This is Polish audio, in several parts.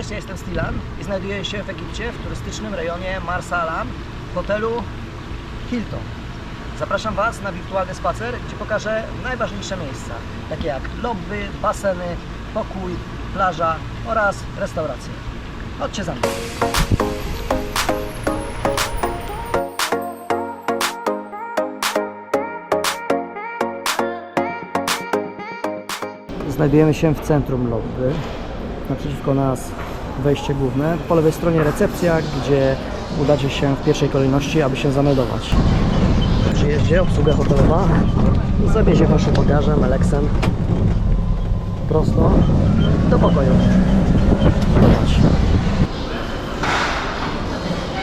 Cześć, ja jestem Stilan i znajduję się w Egipcie w turystycznym rejonie Marsalam w hotelu Hilton. Zapraszam Was na wirtualny spacer, gdzie pokażę najważniejsze miejsca, takie jak lobby, baseny, pokój, plaża oraz restauracje. Chodźcie za mną. Znajdujemy się w centrum lobby. Naprzeciwko nas wejście główne. Po lewej stronie recepcja, gdzie udacie się w pierwszej kolejności, aby się zameldować. Przyjeździe obsługa hotelowa zawiezie Waszym bagażem, Alexem prosto do pokoju.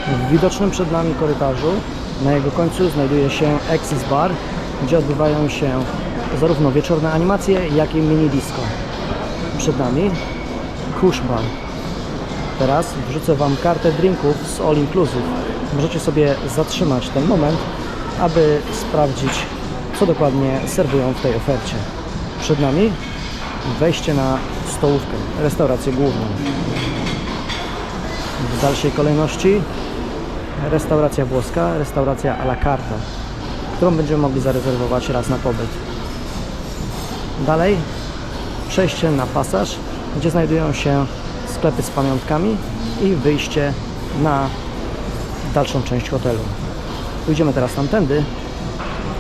W widocznym przed nami korytarzu na jego końcu znajduje się Axis Bar, gdzie odbywają się zarówno wieczorne animacje, jak i mini disco. Przed nami Kush Bar. Teraz wrzucę Wam kartę drinków z All Inclusive. Możecie sobie zatrzymać ten moment, aby sprawdzić, co dokładnie serwują w tej ofercie. Przed nami wejście na stołówkę, restaurację główną. W dalszej kolejności restauracja włoska, restauracja à la carte, którą będziemy mogli zarezerwować raz na pobyt. Dalej przejście na pasaż, gdzie znajdują się sklepy z pamiątkami i wyjście na dalszą część hotelu. Pójdziemy teraz tamtędy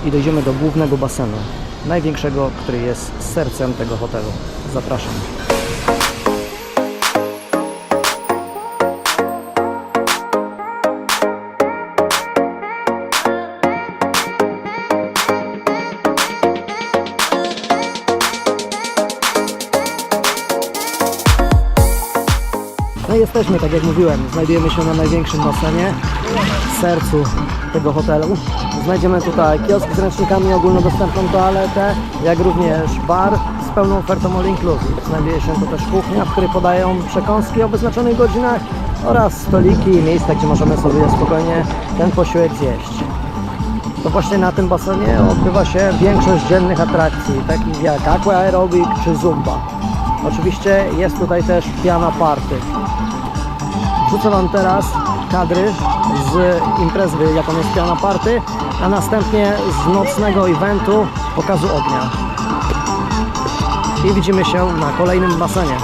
i dojdziemy do głównego basenu, największego, który jest sercem tego hotelu. Zapraszam. Jesteśmy, tak jak mówiłem, znajdujemy się na największym basenie, w sercu tego hotelu. Znajdziemy tutaj kiosk z ręcznikami, ogólnodostępną toaletę, jak również bar z pełną ofertą all inclusive. Znajduje się tu też kuchnia, w której podają przekąski o wyznaczonych godzinach oraz stoliki i miejsca, gdzie możemy sobie spokojnie ten posiłek zjeść. To właśnie na tym basenie odbywa się większość dziennych atrakcji, takich jak aqua aerobic czy zumba. Oczywiście jest tutaj też piana party. Wrzucę Wam teraz kadry z imprezy, jaką jest piana party, a następnie z nocnego eventu pokazu ognia. I widzimy się na kolejnym basenie.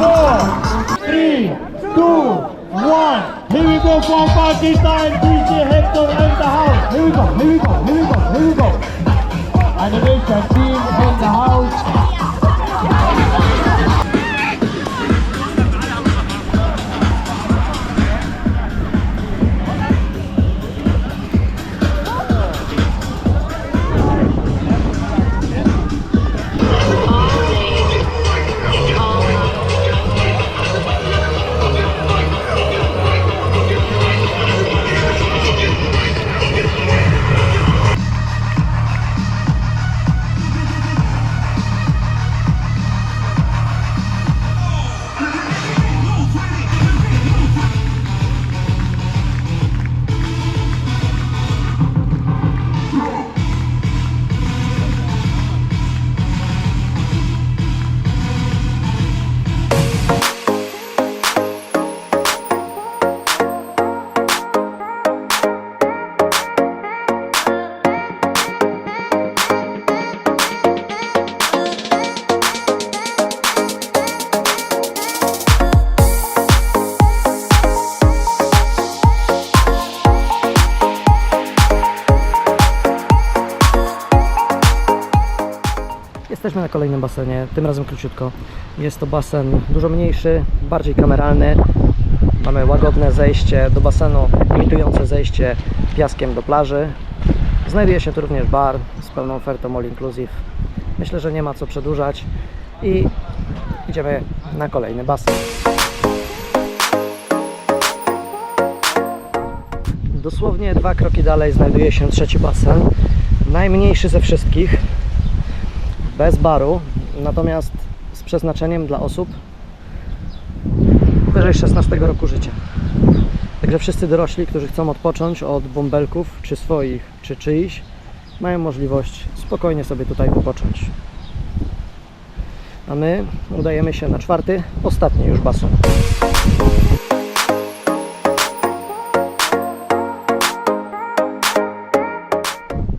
four, three, two, one. Here we go for party time. DJ Hector in the house. Here we go, here we go, here we go, here we go. Animation team in the house. Kolejnym basenie, tym razem króciutko. Jest to basen dużo mniejszy, bardziej kameralny. Mamy łagodne zejście do basenu, imitujące zejście piaskiem do plaży. Znajduje się tu również bar z pełną ofertą all inclusive. Myślę, że nie ma co przedłużać i idziemy na kolejny basen. Dosłownie dwa kroki dalej znajduje się trzeci basen, najmniejszy ze wszystkich bez baru, natomiast z przeznaczeniem dla osób powyżej 16 roku życia. Także wszyscy dorośli, którzy chcą odpocząć od bąbelków, czy swoich, czy czyichś, mają możliwość spokojnie sobie tutaj wypocząć. A my udajemy się na czwarty, ostatni już basen.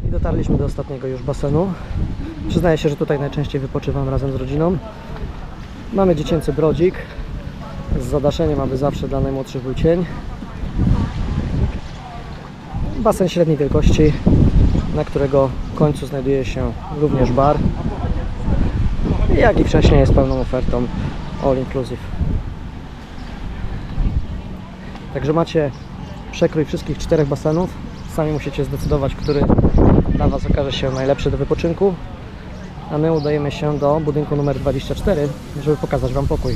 I dotarliśmy do ostatniego już basenu. Przyznaję się, że tutaj najczęściej wypoczywam razem z rodziną. Mamy dziecięcy brodzik z zadaszeniem, aby zawsze dla najmłodszych był cień. Basen średniej wielkości, na którego końcu znajduje się również bar. Jak i wcześniej jest pełną ofertą all inclusive. Także macie przekrój wszystkich czterech basenów. Sami musicie zdecydować, który dla Was okaże się najlepszy do wypoczynku. A my udajemy się do budynku numer 24, żeby pokazać Wam pokój.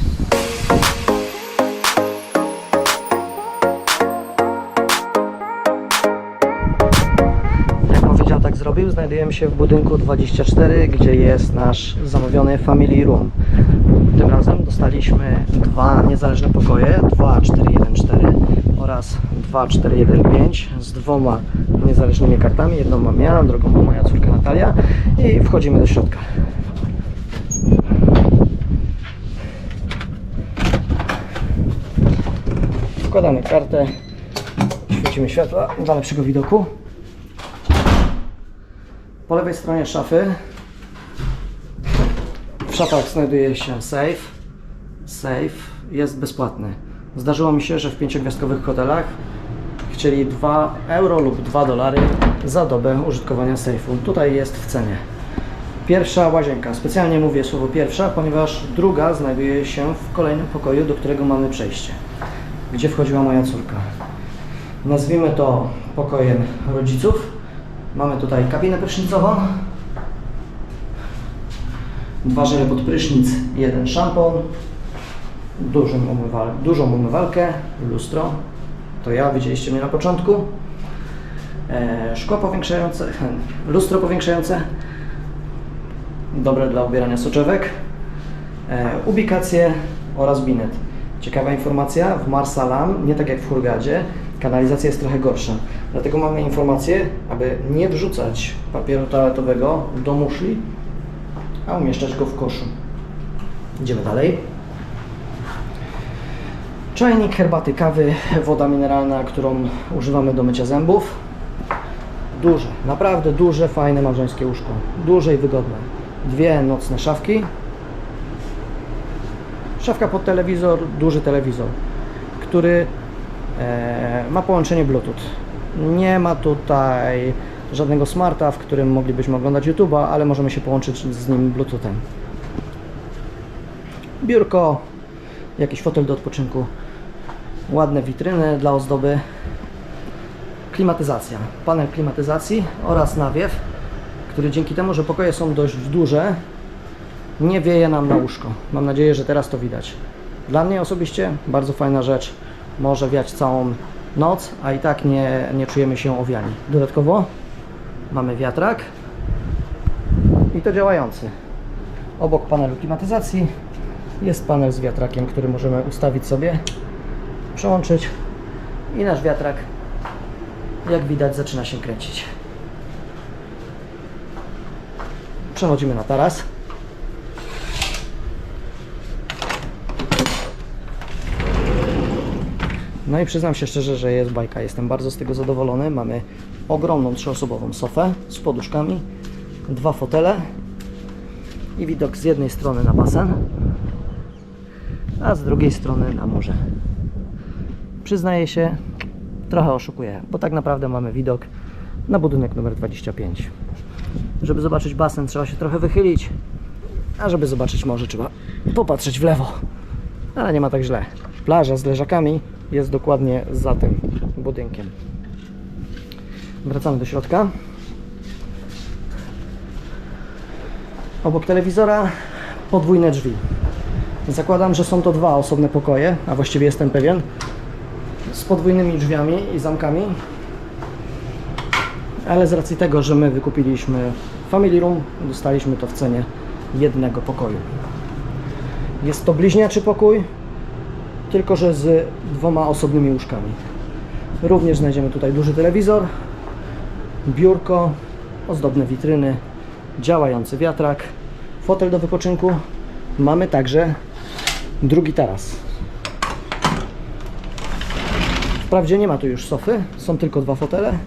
Jak powiedział, tak zrobił. Znajdujemy się w budynku 24, gdzie jest nasz zamówiony family room. Tym razem dostaliśmy dwa niezależne pokoje, 2414 oraz 2415 z dwoma niezależnymi kartami. Jedną mam ja, drugą ma moja córka Natalia i wchodzimy do środka. Wkładamy kartę, świecimy światła dla lepszego widoku. Po lewej stronie szafy w szafach znajduje się safe. Safe jest bezpłatny. Zdarzyło mi się, że w pięciogwiazdkowych hotelach chcieli 2 euro lub 2 dolary za dobę użytkowania sejfu. Tutaj jest w cenie. Pierwsza łazienka. Specjalnie mówię słowo pierwsza, ponieważ druga znajduje się w kolejnym pokoju, do którego mamy przejście, gdzie wchodziła moja córka. Nazwijmy to pokojem rodziców. Mamy tutaj kabinę prysznicową, dwa żele pod prysznic, jeden szampon, dużą, umywal, dużą umywalkę, lustro, to ja, widzieliście mnie na początku, e, szkło powiększające, lustro powiększające, dobre dla ubierania soczewek, e, ubikacje oraz binet. Ciekawa informacja, w Marsalam, nie tak jak w Hurgadzie, kanalizacja jest trochę gorsza. Dlatego mamy informację, aby nie wrzucać papieru toaletowego do muszli, a umieszczać go w koszu. Idziemy dalej. Czajnik herbaty, kawy, woda mineralna, którą używamy do mycia zębów. Duże, naprawdę duże, fajne małżeńskie łóżko. Duże i wygodne. Dwie nocne szafki. Szafka pod telewizor, duży telewizor, który e, ma połączenie Bluetooth. Nie ma tutaj żadnego smarta, w którym moglibyśmy oglądać YouTube'a, ale możemy się połączyć z nim Bluetoothem. Biurko, jakiś fotel do odpoczynku, ładne witryny dla ozdoby, klimatyzacja, panel klimatyzacji oraz nawiew, który dzięki temu, że pokoje są dość duże, nie wieje nam na łóżko. Mam nadzieję, że teraz to widać. Dla mnie osobiście bardzo fajna rzecz. Może wiać całą noc, a i tak nie, nie czujemy się owiani. Dodatkowo mamy wiatrak i to działający. Obok panelu klimatyzacji jest panel z wiatrakiem, który możemy ustawić sobie, przełączyć i nasz wiatrak, jak widać, zaczyna się kręcić. Przechodzimy na taras. No i przyznam się szczerze, że jest bajka. Jestem bardzo z tego zadowolony. Mamy ogromną trzyosobową sofę z poduszkami, dwa fotele i widok z jednej strony na basen, a z drugiej strony na morze. Przyznaję się, trochę oszukuję, bo tak naprawdę mamy widok na budynek numer 25. Żeby zobaczyć basen trzeba się trochę wychylić, a żeby zobaczyć morze trzeba popatrzeć w lewo. Ale nie ma tak źle. Plaża z leżakami jest dokładnie za tym budynkiem. Wracamy do środka. Obok telewizora podwójne drzwi. Zakładam, że są to dwa osobne pokoje, a właściwie jestem pewien, z podwójnymi drzwiami i zamkami. Ale z racji tego, że my wykupiliśmy Family Room, dostaliśmy to w cenie jednego pokoju. Jest to bliźniaczy pokój, tylko że z dwoma osobnymi łóżkami. Również znajdziemy tutaj duży telewizor, biurko, ozdobne witryny, działający wiatrak, fotel do wypoczynku mamy także drugi taras. Wprawdzie nie ma tu już sofy, są tylko dwa fotele,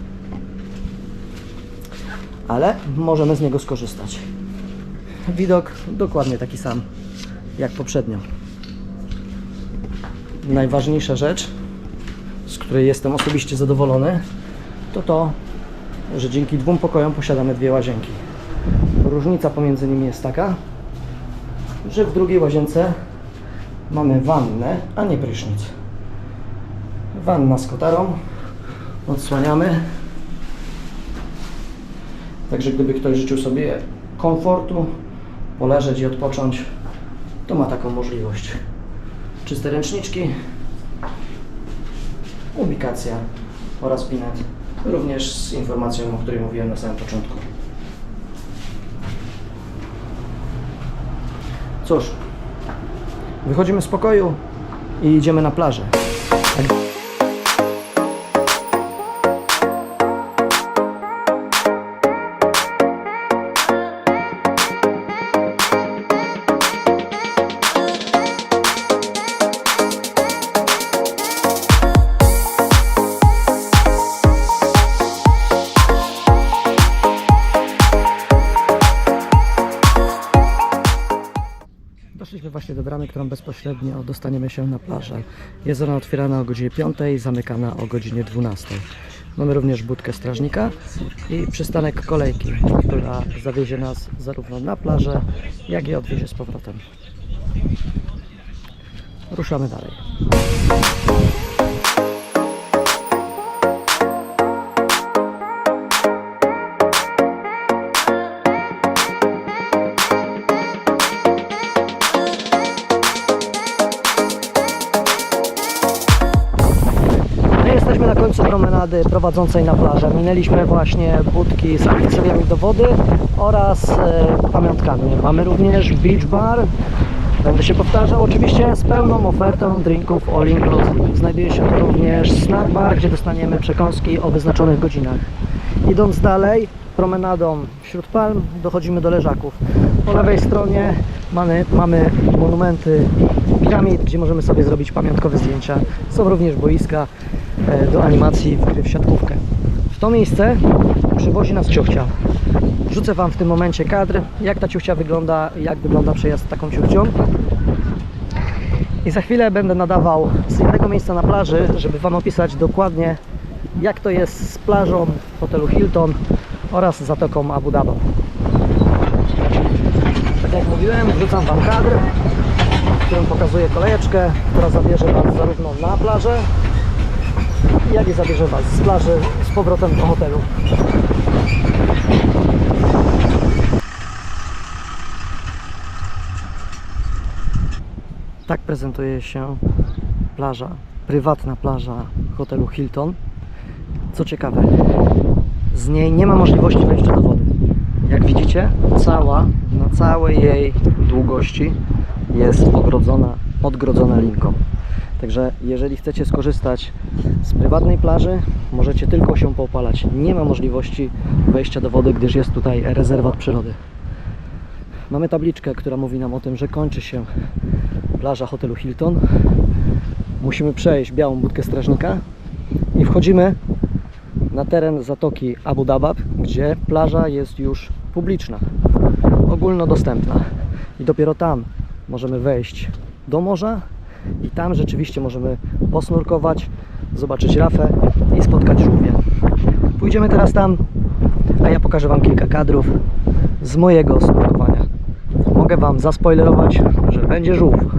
ale możemy z niego skorzystać. Widok dokładnie taki sam jak poprzednio. Najważniejsza rzecz, z której jestem osobiście zadowolony, to to, że dzięki dwóm pokojom posiadamy dwie łazienki. Różnica pomiędzy nimi jest taka, że w drugiej łazience mamy wannę, a nie prysznic. Wanna z kotarą, odsłaniamy. Także gdyby ktoś życzył sobie komfortu, poleżeć i odpocząć, to ma taką możliwość. Czyste ręczniczki, ubikacja oraz pinet, również z informacją, o której mówiłem na samym początku. Cóż, wychodzimy z pokoju i idziemy na plażę. Bramy, którą bezpośrednio dostaniemy się na plażę. Jest ona otwierana o godzinie 5, zamykana o godzinie 12. Mamy również budkę strażnika i przystanek kolejki, która zawiezie nas zarówno na plażę, jak i odwiezie z powrotem. Ruszamy dalej. Prowadzącej na plażę. Minęliśmy właśnie budki z akcesoriami do wody oraz e, pamiątkami. Mamy również beach bar. Będę się powtarzał, oczywiście z pełną ofertą drinków all inclusive. Znajduje się tu również snack bar, gdzie dostaniemy przekąski o wyznaczonych godzinach. Idąc dalej, promenadą wśród palm dochodzimy do leżaków. Po lewej stronie mamy, mamy monumenty piramid, gdzie możemy sobie zrobić pamiątkowe zdjęcia. Są również boiska do animacji w gry w siatkówkę. W to miejsce przywozi nas ciuchcia. Rzucę Wam w tym momencie kadr, jak ta ciuchcia wygląda, jak wygląda przejazd taką ciuchcią. I za chwilę będę nadawał z innego miejsca na plaży, żeby Wam opisać dokładnie, jak to jest z plażą w hotelu Hilton oraz zatoką Abu Dhabi. Tak jak mówiłem, wrzucam Wam kadr, w którym pokazuję kolejeczkę, która zabierze Was zarówno na plażę, i zabierze Was z plaży z powrotem do hotelu. Tak prezentuje się plaża, prywatna plaża hotelu Hilton. Co ciekawe, z niej nie ma możliwości wejścia do wody. Jak widzicie, cała, na całej jej długości jest ogrodzona, odgrodzona linką. Także jeżeli chcecie skorzystać z prywatnej plaży, możecie tylko się poopalać. Nie ma możliwości wejścia do wody, gdyż jest tutaj rezerwat przyrody. Mamy tabliczkę, która mówi nam o tym, że kończy się plaża hotelu Hilton. Musimy przejść białą budkę strażnika i wchodzimy na teren zatoki Abu Dabab, gdzie plaża jest już publiczna, ogólnodostępna. I dopiero tam możemy wejść do morza i tam rzeczywiście możemy posnurkować, zobaczyć rafę i spotkać żółwie. Pójdziemy teraz tam, a ja pokażę Wam kilka kadrów z mojego snurkowania. Mogę Wam zaspoilerować, że będzie żółw.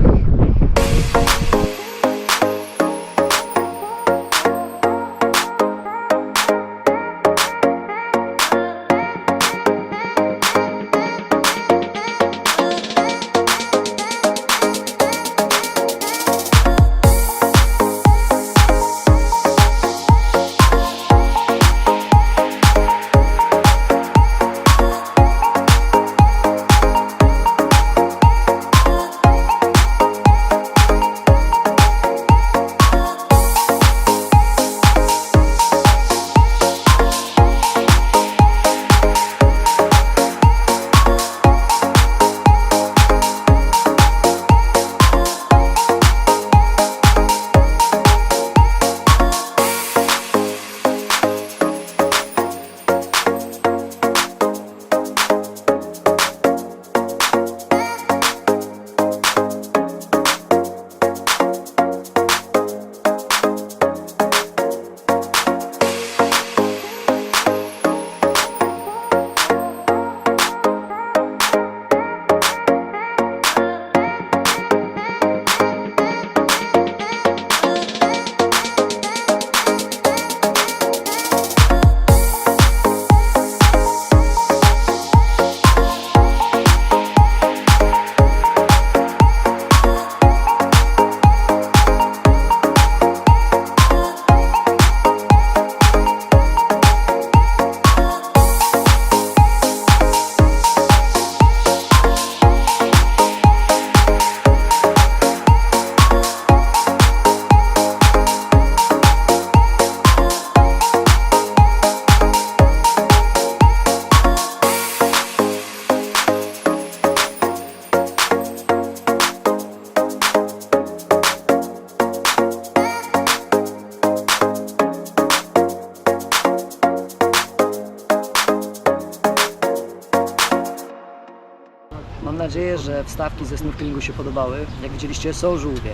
Ze snorkelingu się podobały. Jak widzieliście, są żółwie.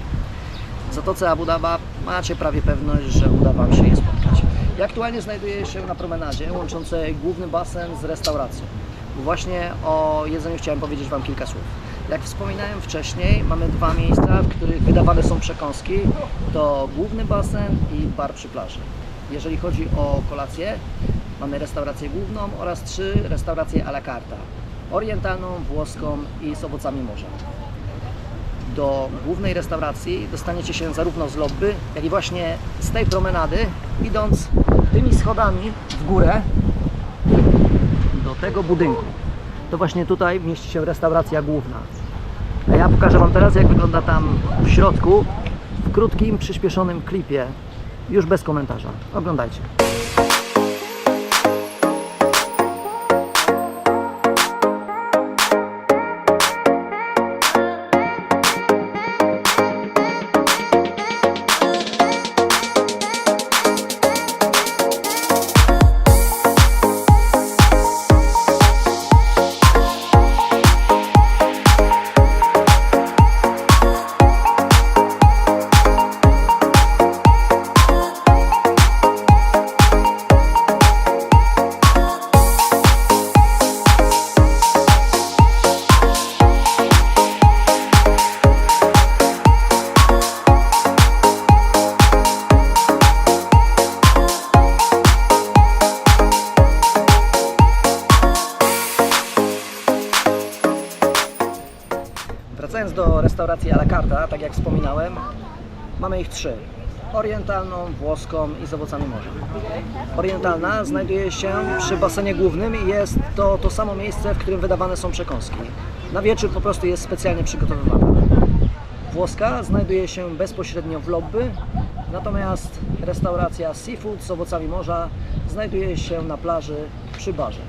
W Zatoce Abu Daba macie prawie pewność, że uda Wam się je spotkać. Ja aktualnie znajduję się na promenadzie łączącej główny basen z restauracją. Właśnie o jedzeniu chciałem powiedzieć Wam kilka słów. Jak wspominałem wcześniej, mamy dwa miejsca, w których wydawane są przekąski. To główny basen i bar przy plaży. Jeżeli chodzi o kolację, mamy restaurację główną oraz trzy restauracje à la carta. Orientalną, włoską i z owocami morza do głównej restauracji dostaniecie się zarówno z lobby, jak i właśnie z tej promenady, idąc tymi schodami w górę do tego budynku. To właśnie tutaj mieści się restauracja główna. A ja pokażę Wam teraz, jak wygląda tam w środku, w krótkim, przyspieszonym klipie, już bez komentarza. Oglądajcie. Mamy ich trzy. Orientalną, włoską i z owocami morza. Orientalna znajduje się przy basenie głównym i jest to to samo miejsce, w którym wydawane są przekąski. Na wieczór po prostu jest specjalnie przygotowywana. Włoska znajduje się bezpośrednio w lobby, natomiast restauracja seafood z owocami morza znajduje się na plaży przy barze.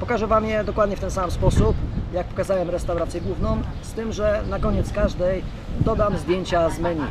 Pokażę Wam je dokładnie w ten sam sposób, jak pokazałem restaurację główną, z tym, że na koniec każdej dodam zdjęcia z menu.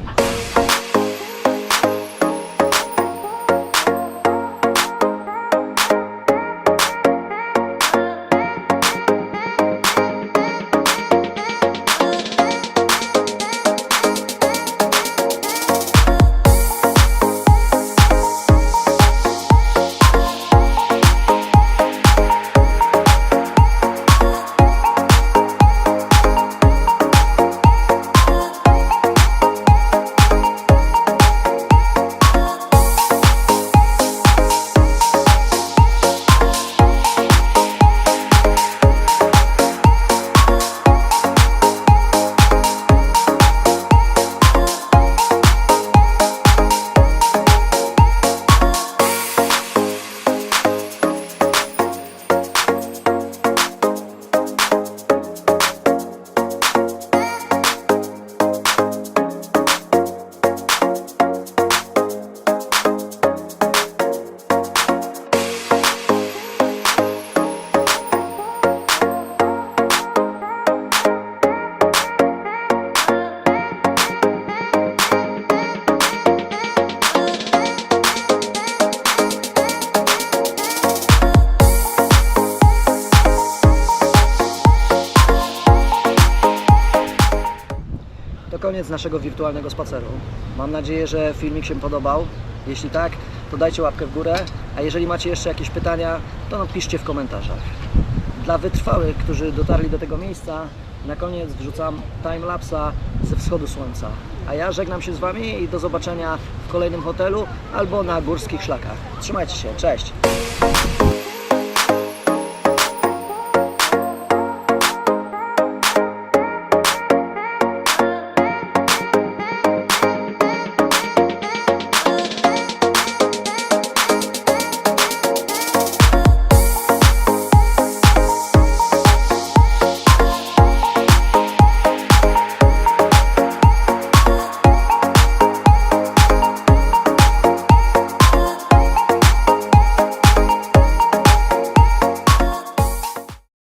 Naszego wirtualnego spaceru. Mam nadzieję, że filmik się podobał. Jeśli tak, to dajcie łapkę w górę, a jeżeli macie jeszcze jakieś pytania, to napiszcie w komentarzach. Dla wytrwałych, którzy dotarli do tego miejsca, na koniec wrzucam timelapsa ze wschodu słońca. A ja żegnam się z Wami i do zobaczenia w kolejnym hotelu albo na górskich szlakach. Trzymajcie się, cześć!